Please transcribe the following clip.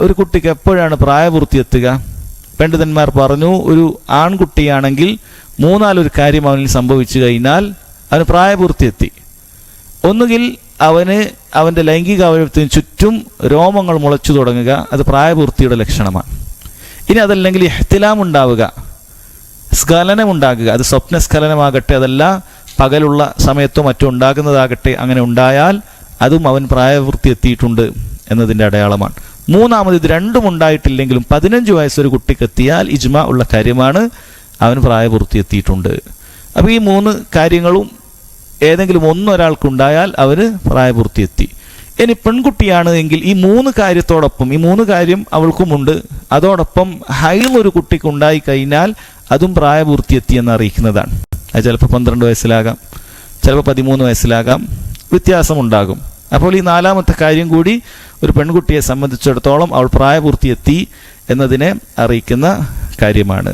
ഒരു കുട്ടിക്ക് എപ്പോഴാണ് പ്രായപൂർത്തി എത്തുക പണ്ഡിതന്മാർ പറഞ്ഞു ഒരു ആൺകുട്ടിയാണെങ്കിൽ മൂന്നാലൊരു കാര്യം അവനിൽ സംഭവിച്ചു കഴിഞ്ഞാൽ അവന് പ്രായപൂർത്തി എത്തി ഒന്നുകിൽ അവന് അവന്റെ ലൈംഗിക അവയവത്തിന് ചുറ്റും രോമങ്ങൾ മുളച്ചു തുടങ്ങുക അത് പ്രായപൂർത്തിയുടെ ലക്ഷണമാണ്. ഇനി അതല്ലെങ്കിൽ ഇഹ്തിലാം ഉണ്ടാവുക സ്കലനം ഉണ്ടാകുക അത് സ്വപ്നസ്ഖലനമാകട്ടെ അതല്ല പകലുള്ള സമയത്തോ മറ്റോ ഉണ്ടാകുന്നതാകട്ടെ അങ്ങനെ ഉണ്ടായാൽ അതും അവൻ പ്രായപൂർത്തി എത്തിയിട്ടുണ്ട് എന്നതിന്റെ അടയാളമാണ്. മൂന്നാമത് ഇത് രണ്ടും ഉണ്ടായിട്ടില്ലെങ്കിലും പതിനഞ്ച് വയസ്സൊരു കുട്ടിക്ക് എത്തിയാൽ ഇജ്മ ഉള്ള കാര്യമാണ് അവൻ പ്രായപൂർത്തി എത്തിയിട്ടുണ്ട് അപ്പോൾ ഈ മൂന്ന് കാര്യങ്ങളും ഏതെങ്കിലും ഒന്നൊരാൾക്കുണ്ടായാൽ അവന് പ്രായപൂർത്തി എത്തി ഇനി പെൺകുട്ടിയാണ് എങ്കിൽ ഈ മൂന്ന് കാര്യത്തോടൊപ്പം ഈ മൂന്ന് കാര്യം അവൾക്കുമുണ്ട്. അതോടൊപ്പം ഹൈൽ ഒരു കുട്ടിക്ക് ഉണ്ടായി കഴിഞ്ഞാൽ അതും പ്രായപൂർത്തി എത്തി എന്ന് അറിയിക്കുന്നതാണ്. അത് ചിലപ്പോൾ പന്ത്രണ്ട് വയസ്സിലാകാം ചിലപ്പോൾ പതിമൂന്ന് വയസ്സിലാകാം വ്യത്യാസമുണ്ടാകും. അപ്പോൾ ഈ നാലാമത്തെ കാര്യം കൂടി ഒരു പെൺകുട്ടിയെ സംബന്ധിച്ചിടത്തോളം അവൾ പ്രായപൂർത്തിയെത്തി എന്നതിനെ അറിയിക്കുന്ന കാര്യമാണ്.